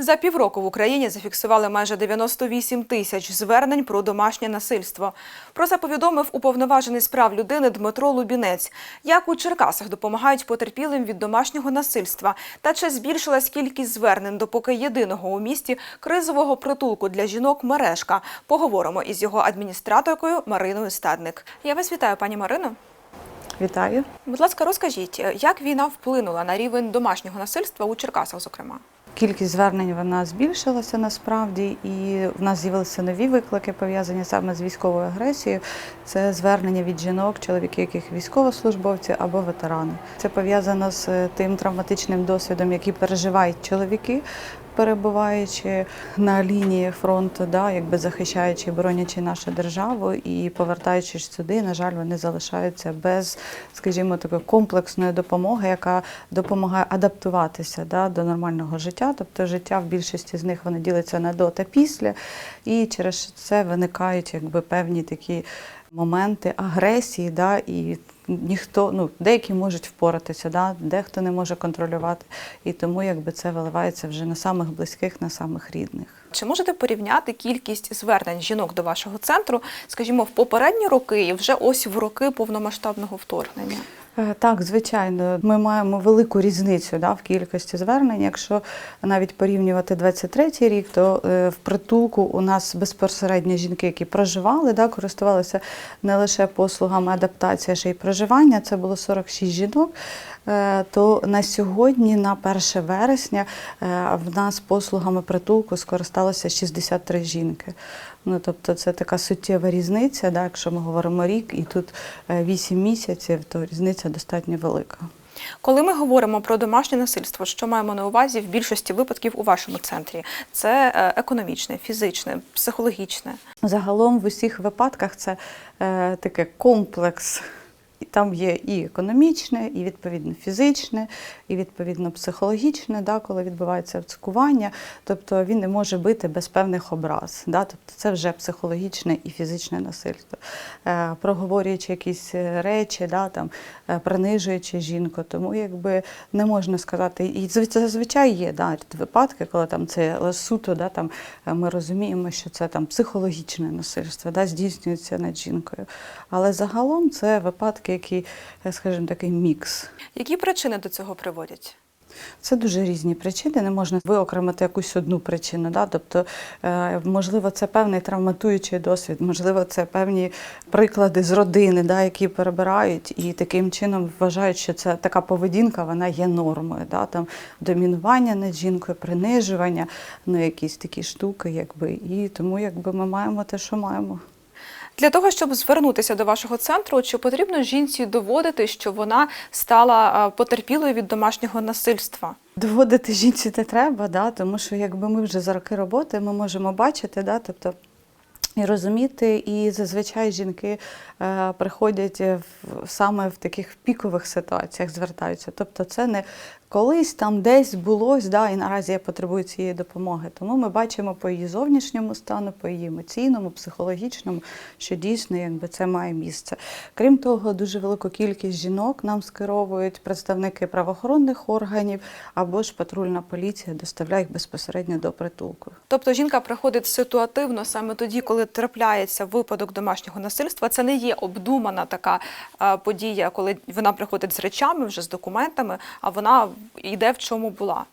За півроку в Україні зафіксували майже 98 тисяч звернень про домашнє насильство. Про це повідомив уповноважений з прав людини Дмитро Лубінець. Як у Черкасах допомагають потерпілим від домашнього насильства та чи збільшилась кількість звернень до поки єдиного у місті кризового притулку для жінок мережка. Поговоримо із його адміністраторкою Мариною Стадник. Я вас вітаю, пані Марино. Вітаю. Будь ласка, розкажіть, як війна вплинула на рівень домашнього насильства у Черкасах, зокрема? Кількість звернень вона збільшилася насправді, і в нас з'явилися нові виклики, пов'язані саме з військовою агресією. Це звернення від жінок, чоловіки, яких військовослужбовці або ветерани. Це пов'язано з е, тим травматичним досвідом, який переживають чоловіки, перебуваючи на лінії фронту, да, якби захищаючи, і боронячи нашу державу, і повертаючись сюди, на жаль, вони залишаються без, скажімо, такої комплексної допомоги, яка допомагає адаптуватися да, до нормального життя. Тобто життя в більшості з них вони діляться на до та після, і через це виникають якби певні такі моменти агресії, да, і ніхто, ну деякі можуть впоратися, да, дехто не може контролювати. І тому якби це виливається вже на самих близьких, на самих рідних. Чи можете порівняти кількість звернень жінок до вашого центру, скажімо, в попередні роки і вже ось в роки повномасштабного вторгнення? Е, Так, звичайно, ми маємо велику різницю да, в кількості звернень. Якщо навіть порівнювати 23-й рік, то е, в притулку у нас безпосередньо жінки, які проживали, да, користувалися не лише послугами адаптації, а ще й проживання. Це було 46 жінок. Е, То на сьогодні, на 1 вересня, е, в нас послугами притулку скористалося 63 жінки. Ну, тобто це така суттєва різниця, да, якщо ми говоримо рік, і тут 8 місяців, то різниця достатньо велика. Коли ми говоримо про домашнє насильство, що маємо на увазі в більшості випадків у вашому центрі? Це е, економічне, фізичне, психологічне. Загалом в усіх випадках це е, таке комплекс. Там є і економічне, і відповідно фізичне, і відповідно психологічне, да, коли відбувається цькування. Тобто він не може бити без певних образ. Да, тобто це вже психологічне і фізичне насильство. Е, проговорюючи якісь е, речі, да, там, е, принижуючи жінку. Тому якби не можна сказати, і зазвичай є да, випадки, коли там це суто, да, там, е, ми розуміємо, що це там психологічне насильство, да, здійснюється над жінкою. Але загалом це випадки, які, е, скажімо, такий мікс. Які причини до цього приводять? Це дуже різні причини, не можна виокремити якусь одну причину. Да? Тобто, е, можливо, це певний травматуючий досвід, можливо, це певні приклади з родини, да, які перебирають і таким чином вважають, що це така поведінка, вона є нормою. Да? Там домінування над жінкою, принижування, ну якісь такі штуки, якби. І тому якби ми маємо те, що маємо. Для того, щоб звернутися до вашого центру, чи потрібно жінці доводити, що вона стала е, потерпілою від домашнього насильства? Доводити жінці не треба, да, тому що якби ми вже за роки роботи ми можемо бачити, да, тобто. І розуміти, і зазвичай жінки е, приходять в, саме в таких пікових ситуаціях, звертаються. Тобто це не колись там десь було, да, і наразі я потребую цієї допомоги. Тому ми бачимо по її зовнішньому стану, по її емоційному, психологічному, що дійсно якби, це має місце. Крім того, дуже велику кількість жінок нам скеровують представники правоохоронних органів або ж патрульна поліція доставляє їх безпосередньо до притулку. Тобто жінка приходить ситуативно саме тоді, коли трапляється випадок домашнього насильства. Це не є обдумана така е, подія, коли вона приходить з речами, вже з документами, а вона йде в чому була.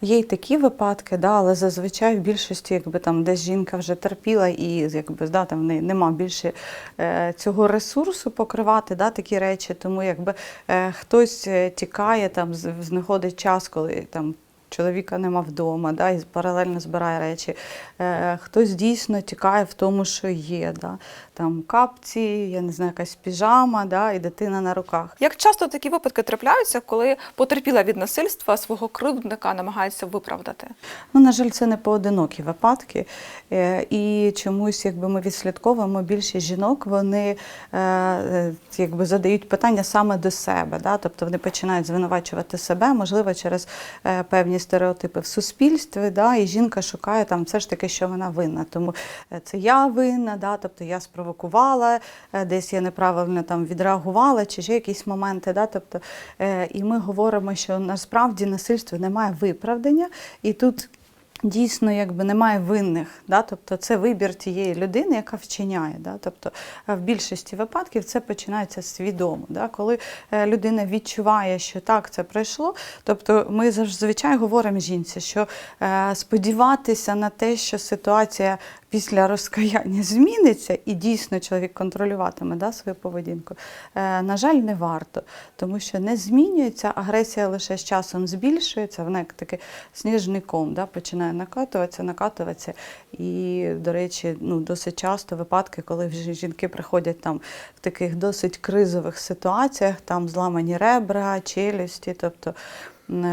Є й такі випадки, да, але зазвичай в більшості, якби там десь жінка вже терпіла і якби да, там не, нема більше е, цього ресурсу покривати да, такі речі. Тому якби е, хтось е, тікає, там знаходить час, коли там. Чоловіка нема вдома, да, і паралельно збирає речі. Е, хтось дійсно тікає в тому, що є. Да. Там капці, я не знаю, якась піжама, да, і дитина на руках. Як часто такі випадки трапляються, коли потерпіла від насильства свого кривдника намагається виправдати? Ну, на жаль, це не поодинокі випадки. Е, І чомусь, якби ми відслідковуємо, більшість жінок вони е, якби задають питання саме до себе. Да? Тобто вони починають звинувачувати себе, можливо, через е, певні стереотипи в суспільстві. Да? І жінка шукає там все ж таки, що вона винна. Тому е, це я винна, да? тобто я спровокувала, е, десь я неправильно там відреагувала, чи ще якісь моменти. Да? Тобто, е, і ми говоримо, що насправді насильство немає виправдання, і тут Дійсно, якби немає винних, да? тобто це вибір тієї людини, яка вчиняє. Да? Тобто е, в більшості випадків це починається свідомо. Да? Коли е, людина відчуває, що так це пройшло, тобто ми зазвичай говоримо жінці, що е, сподіватися на те, що ситуація після розкаяння зміниться, і дійсно чоловік контролюватиме да, свою поведінку, е, на жаль, не варто, тому що не змінюється, агресія лише з часом збільшується, вона як такий сніжний ком да, починає накатуватися, накатуватися. І, до речі, ну, досить часто випадки, коли вже жінки приходять там в таких досить кризових ситуаціях, там зламані ребра, челюсті, тобто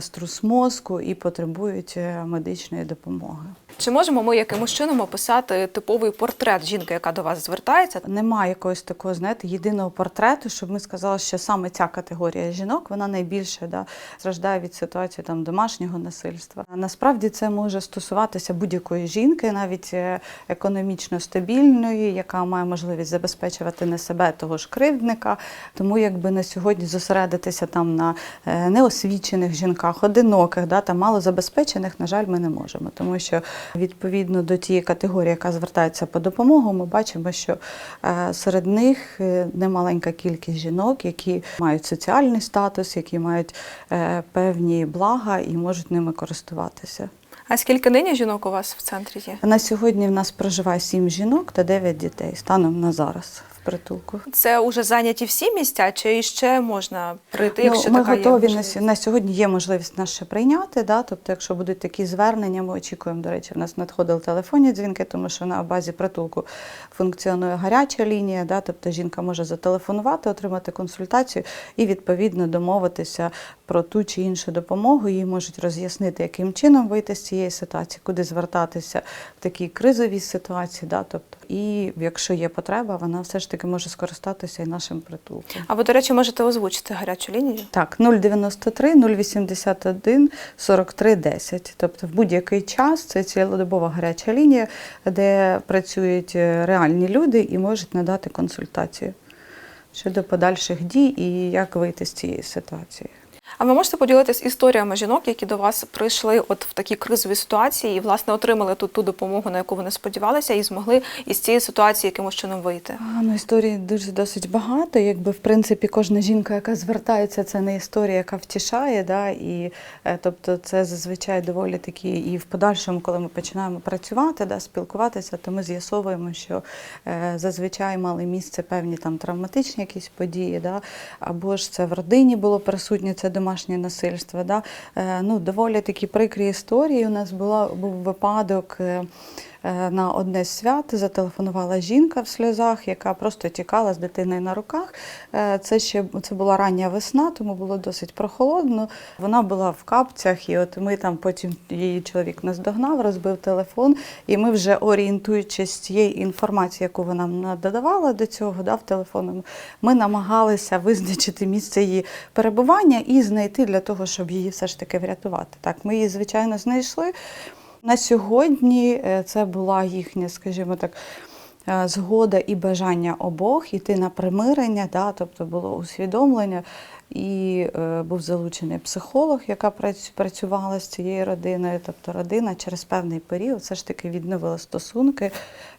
струс мозку і потребують е, медичної допомоги. Чи можемо ми якимось чином описати типовий портрет жінки, яка до вас звертається? Немає якогось такого, знаєте, єдиного портрету, щоб ми сказали, що саме ця категорія жінок вона найбільше да, страждає від ситуації там домашнього насильства. Насправді це може стосуватися будь-якої жінки, навіть е, економічно стабільної, яка має можливість забезпечувати не себе того ж кривдника. Тому якби на сьогодні зосередитися там на е, неосвічених жінках, одиноких, да, та малозабезпечених, на жаль, ми не можемо, тому що відповідно до тієї категорії, яка звертається по допомогу, ми бачимо, що е, серед них е, немаленька кількість жінок, які мають соціальний статус, які мають е, певні блага і можуть ними користуватися. А скільки нині жінок у вас в центрі є? На сьогодні в нас проживає сім жінок та дев'ять дітей станом на зараз притулку. Це вже зайняті всі місця, чи ще можна прийти, якщо Ну, ми така є готові на, на сьогодні. Є можливість нас ще прийняти. Да? Тобто, якщо будуть такі звернення, ми очікуємо. До речі, в нас надходили телефонні дзвінки, тому що на базі притулку функціонує гаряча лінія. Да? Тобто жінка може зателефонувати, отримати консультацію і відповідно домовитися про ту чи іншу допомогу. Їй можуть роз'яснити, яким чином вийти з цієї ситуації, куди звертатися в такій кризовій ситуації. Да? Тобто, і якщо є потреба, вона все ж таки може скористатися і нашим притулком. Або, до речі, можете озвучити гарячу лінію? Так, 093 081 43 10. Тобто в будь-який час це цілодобова гаряча лінія, де працюють е, реальні люди і можуть надати консультацію щодо подальших дій і як вийти з цієї ситуації. А ви можете поділитись історіями жінок, які до вас прийшли от в такі кризові ситуації і власне отримали тут ту допомогу, на яку вони сподівалися, і змогли із цієї ситуації якимось чином вийти? А, ну, історій дуже досить багато. Якби в принципі кожна жінка, яка звертається, це не історія, яка втішає. Да? І, е, тобто це зазвичай доволі такі, і в подальшому, коли ми починаємо працювати, да, спілкуватися, то ми з'ясовуємо, що е, зазвичай мали місце певні там травматичні якісь події, да? або ж це в родині було присутнє це домашнє насильство. Да? Е, ну, доволі такі прикрі історії. У нас була, був випадок. Е, На одне з свят зателефонувала жінка в сльозах, яка просто тікала з дитиною на руках. Е, Це ще це була рання весна, тому було досить прохолодно. Вона була в капцях, і от ми там потім її чоловік наздогнав, розбив телефон, і ми вже орієнтуючись з тієї інформації, яку вона додавала до цього, да, в телефону, ми намагалися визначити місце її перебування і знайти для того, щоб її все ж таки врятувати. Так, ми її, звичайно, знайшли. На сьогодні е, це була їхня, скажімо так, е, згода і бажання обох іти на примирення, да, тобто було усвідомлення. І е, був залучений психолог, яка працю- працювала з цією родиною. Тобто родина через певний період все ж таки відновила стосунки,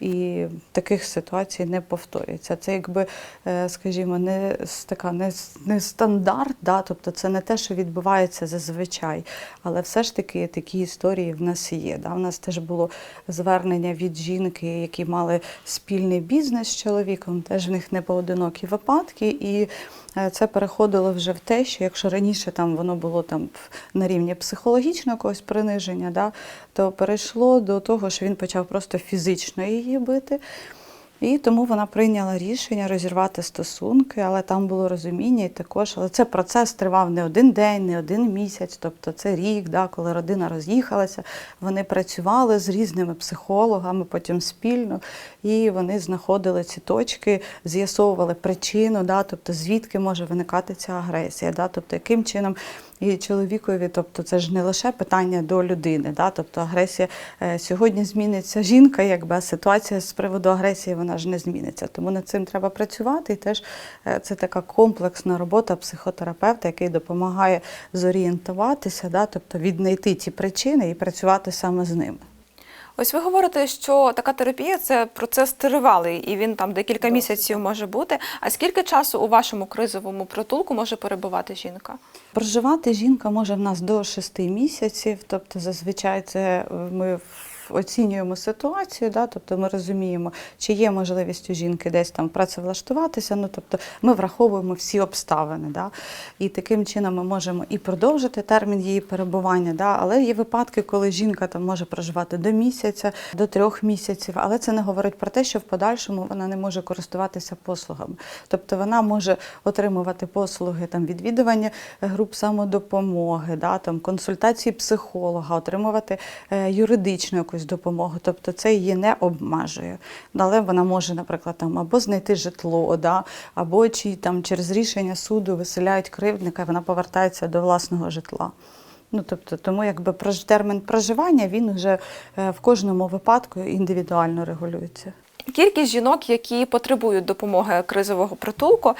і таких ситуацій не повторюється. Це якби, е, скажімо, не така не, не стандарт, да? тобто це не те, що відбувається зазвичай, але все ж таки такі історії в нас є. Да? У нас теж було звернення від жінки, які мали спільний бізнес з чоловіком, теж в них не поодинокі випадки. І це переходило вже в те, що якщо раніше там воно було там на рівні психологічного якогось приниження, да, то перейшло до того, що він почав просто фізично її бити. І тому вона прийняла рішення розірвати стосунки, але там було розуміння і також. Але це процес тривав не один день, не один місяць, тобто це рік, да, коли родина роз'їхалася. Вони працювали з різними психологами, потім спільно, і вони знаходили ці точки, з'ясовували причину, да, тобто звідки може виникати ця агресія, да, тобто яким чином і чоловікові, тобто це ж не лише питання до людини. Да? Тобто агресія е, сьогодні зміниться жінка, якби ситуація з приводу агресії вона ж не зміниться. Тому над цим треба працювати. І теж е, це така комплексна робота психотерапевта, який допомагає зорієнтуватися, да? тобто віднайти ті причини і працювати саме з ними. Ось ви говорите, що така терапія це процес тривалий, і він там декілька місяців може бути. А скільки часу у вашому кризовому притулку може перебувати жінка? Проживати жінка може в нас до 6 місяців, тобто зазвичай це е, ми в- оцінюємо ситуацію, да, тобто ми розуміємо, чи є можливість у жінки десь там працевлаштуватися. Ну тобто ми враховуємо всі обставини. Да, і таким чином ми можемо і продовжити термін її перебування. Да, але є випадки, коли жінка там може проживати до місяця, до трьох місяців, але це не говорить про те, що в подальшому вона не може користуватися послугами. Тобто вона може отримувати послуги там відвідування груп самодопомоги, да, там консультації психолога, отримувати е, юридичну якусь допомогу. Тобто це її не обмежує. Але вона може, наприклад, там або знайти житло, да, або чи там через рішення суду виселяють кривдника, і вона повертається до власного житла. Ну, тобто, тому якби термін проживання він вже е, в кожному випадку індивідуально регулюється. Кількість жінок, які потребують допомоги кризового притулку,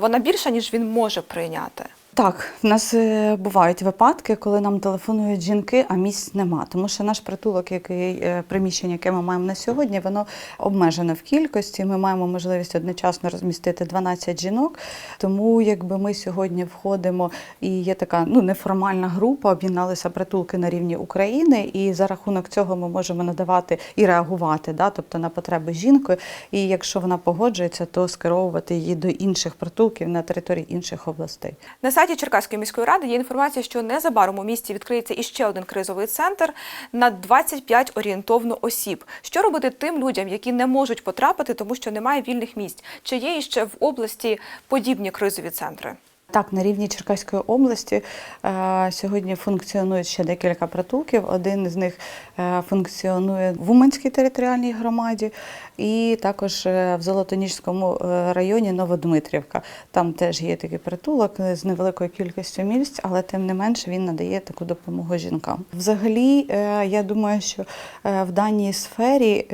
вона більша, ніж він може прийняти. Так, в нас е, бувають випадки, коли нам телефонують жінки, а місць нема. Тому що наш притулок, який е, приміщення, яке ми маємо на сьогодні, воно обмежене в кількості. Ми маємо можливість одночасно розмістити 12 жінок. Тому якби ми сьогодні входимо і є така ну неформальна група, об'єдналися притулки на рівні України, і за рахунок цього ми можемо надавати і реагувати, да, тобто на потреби жінки. І якщо вона погоджується, то скеровувати її до інших притулків на території інших областей. На сайті Черкаської міської ради є інформація, що незабаром у місті відкриється іще один кризовий центр на 25 орієнтовно осіб. Що робити тим людям, які не можуть потрапити, тому що немає вільних місць? Чи є іще в області подібні кризові центри? Так, на рівні Черкаської області е, сьогодні функціонують ще декілька притулків. Один з них е, функціонує в Уманській територіальній громаді, і також е, в Золотоніжському районі Новодмитрівка. Там теж є такий притулок з невеликою кількістю місць, але тим не менше він надає таку допомогу жінкам. Взагалі, я думаю, що в даній сфері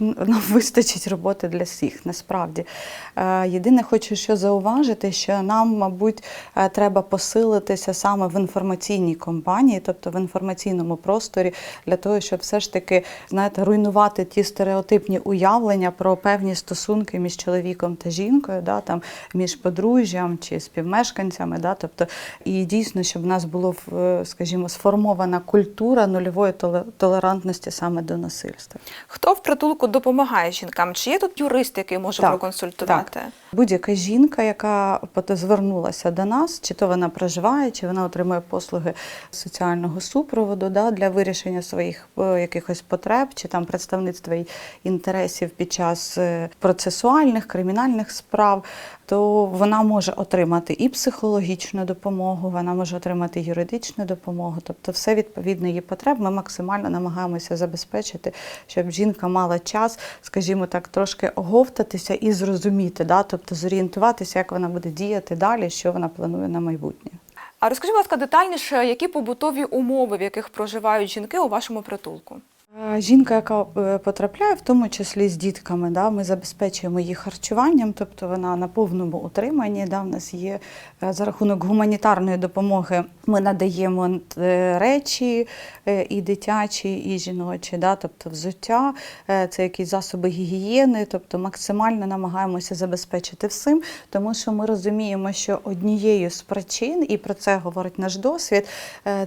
нам вистачить роботи для всіх, насправді. Єдине, хочу що зауважити, що нам, мабуть, е, треба посилитися саме в інформаційній компанії, тобто в інформаційному просторі, для того, щоб все ж таки знаєте, руйнувати ті стереотипні уявлення про певні стосунки між чоловіком та жінкою, да, там, між подружжям чи співмешканцями. Да, тобто, і дійсно, щоб в нас було, в- скажімо, сформована культура нульової толерантності саме до насильства. Хто в притулку допомагає жінкам? Чи є тут юрист, який може Так, проконсультувати? Так. Будь-яка жінка, яка пот- звернулася до нас, чи то вона проживає, чи вона отримує послуги соціального супроводу да, для вирішення своїх е, якихось потреб, чи там представництва інтересів під час е, процесуальних, кримінальних справ, то вона може отримати і психологічну допомогу, вона може отримати юридичну допомогу. Тобто, все відповідно її потреб. Ми максимально намагаємося забезпечити, щоб жінка мала час, скажімо так, трошки оговтатися і зрозуміти, да? тобто зорієнтуватися, як вона буде діяти далі, що вона планує на майбутнє. А розкажіть, будь ласка, детальніше, які побутові умови, в яких проживають жінки у вашому притулку? Жінка, яка е, потрапляє, в тому числі з дітками, да, ми забезпечуємо її харчуванням, тобто вона на повному утриманні. Да, в нас є е, за рахунок гуманітарної допомоги. Ми надаємо е, речі і дитячі, і жіночі, да, тобто взуття, це якісь засоби гігієни, тобто максимально намагаємося забезпечити всім, тому що ми розуміємо, що однією з причин, і про це говорить наш досвід,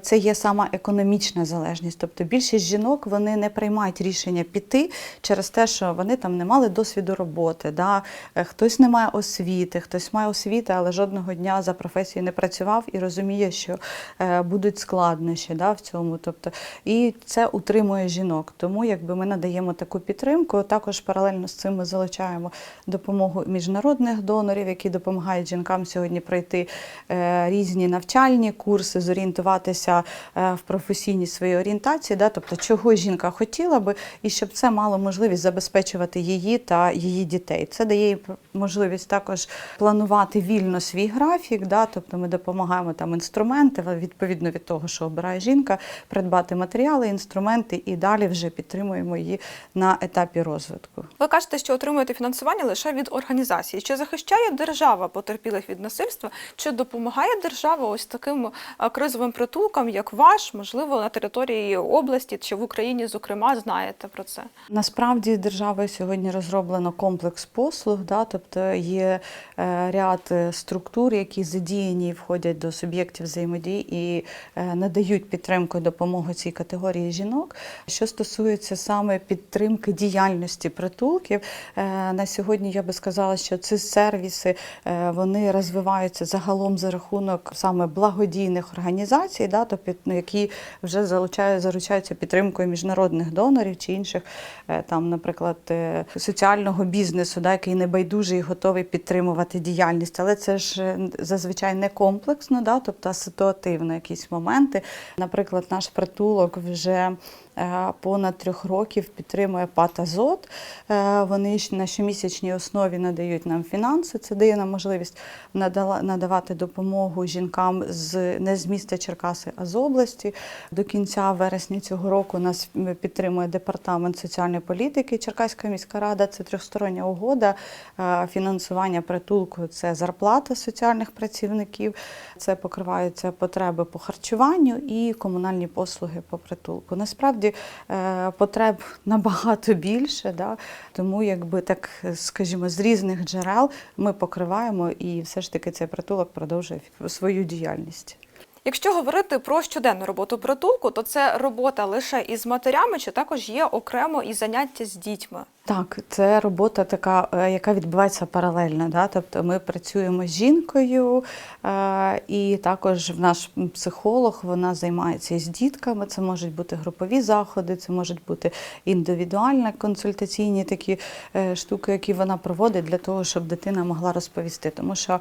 це є сама економічна залежність. Тобто більшість жінок вони не приймають рішення піти через те, що вони там не мали досвіду роботи. Да? Е, Хтось не має освіти, хтось має освіти, але жодного дня за професією не працював і розуміє, що е, будуть складнощі да, в цьому. Тобто, і це утримує жінок. Тому якби ми надаємо таку підтримку. Також паралельно з цим ми залучаємо допомогу міжнародних донорів, які допомагають жінкам сьогодні пройти е, різні навчальні курси, зорієнтуватися в професійній своїй орієнтації. Да? Тобто, чого жінка хотіла би, і щоб це мало можливість забезпечувати її та її дітей. Це дає їй можливість також планувати вільно свій графік. Да? Тобто ми допомагаємо там інструменти, відповідно від того, що обирає жінка, придбати матеріали, інструменти і далі вже підтримуємо її на етапі розвитку. Ви кажете, що отримуєте фінансування лише від організації. Чи захищає держава потерпілих від насильства? Чи допомагає держава ось таким е, кризовим притулкам, як ваш, можливо, на території області чи в Україні, зокрема, знаєте про це? Насправді державою сьогодні розроблено комплекс послуг, да, тобто є е, ряд е, структур, які задіяні і входять до суб'єктів взаємодії і е, надають підтримку і допомогу цій категорії жінок. Що стосується саме підтримки діяльності притулків, на сьогодні я би сказала, що ці сервіси вони розвиваються загалом за рахунок саме благодійних організацій, да, тобто, ну, які вже залучають, заручаються підтримкою міжнародних донорів чи інших, е, там, наприклад, е, соціального бізнесу, да, який небайдужий і готовий підтримувати діяльність. Але це ж е, зазвичай не комплексно, да, тобто а ситуативно якісь моменти. Наприклад, наш притулок вже понад трьох років підтримує ПАТ «Азот». Е, Вони на щомісячній основі надають нам фінанси. Це дає нам можливість надавати допомогу жінкам з не з міста Черкаси, а з області. До кінця вересня цього року нас підтримує департамент соціальної політики. Черкаська міська рада це трьохстороння угода. Е, Фінансування притулку це зарплата соціальних працівників, це покриваються потреби по харчуванню і комунальні послуги по притулку. Насправді е, потреб набагато більше, да? тому якби так скажімо, з різних джерел ми покриваємо і все ж таки цей притулок продовжує свою діяльність. Якщо говорити про щоденну роботу притулку, то це робота лише із матерями, чи також є окремо і заняття з дітьми? Так, це робота така, е, яка відбувається паралельно. Да? Тобто ми працюємо з жінкою, е, і також наш психолог вона займається із дітками. Це можуть бути групові заходи, це можуть бути індивідуальні консультаційні такі е, штуки, які вона проводить для того, щоб дитина могла розповісти. Тому що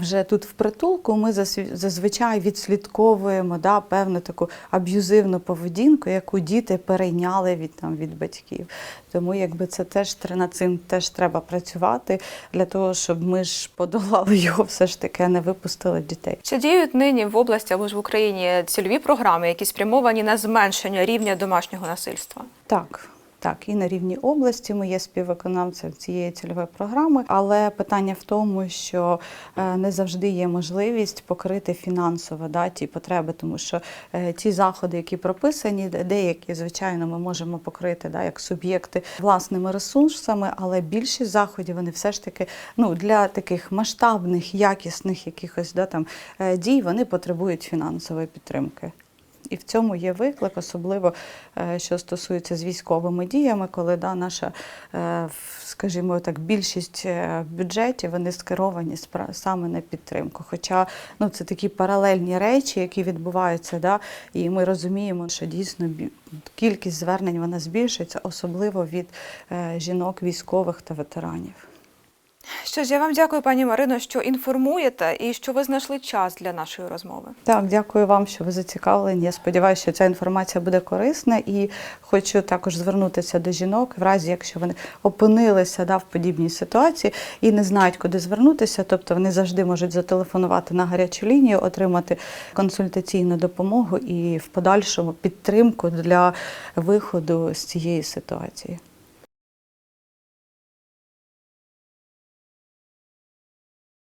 вже тут в притулку ми зазвичай відслідковуємо да, певну таку аб'юзивну поведінку, яку діти перейняли від там від батьків. Тому якби це теж над цим теж треба працювати для того, щоб ми ж подолали його все ж таки, а не випустили дітей. Чи діють нині в області або ж в Україні цільові програми, які спрямовані на зменшення рівня домашнього насильства? Так. Так, і на рівні області ми є співвиконавцем цієї цільової програми, але питання в тому, що е, не завжди є можливість покрити фінансово да, ті потреби, тому що е, ті заходи, які прописані, деякі, звичайно, ми можемо покрити да, як суб'єкти власними ресурсами, але більшість заходів вони все ж таки ну, для таких масштабних, якісних якихось да, там, е, дій вони потребують фінансової підтримки. І в цьому є виклик, особливо е, що стосується з військовими діями, коли да, наша, е, скажімо так, більшість е, бюджетів вони скеровані саме на підтримку. Хоча ну, це такі паралельні речі, які відбуваються, да, і ми розуміємо, що дійсно кількість звернень вона збільшується, особливо від жінок, військових та ветеранів. Що ж, я вам дякую, пані Марино, що інформуєте і що ви знайшли час для нашої розмови. Так, дякую вам, що ви зацікавлені. Я сподіваюся, що ця інформація буде корисна. І хочу також звернутися до жінок, в разі якщо вони опинилися да, в подібній ситуації і не знають, куди звернутися. Тобто вони завжди можуть зателефонувати на гарячу лінію, отримати консультаційну допомогу і в подальшому підтримку для виходу з цієї ситуації.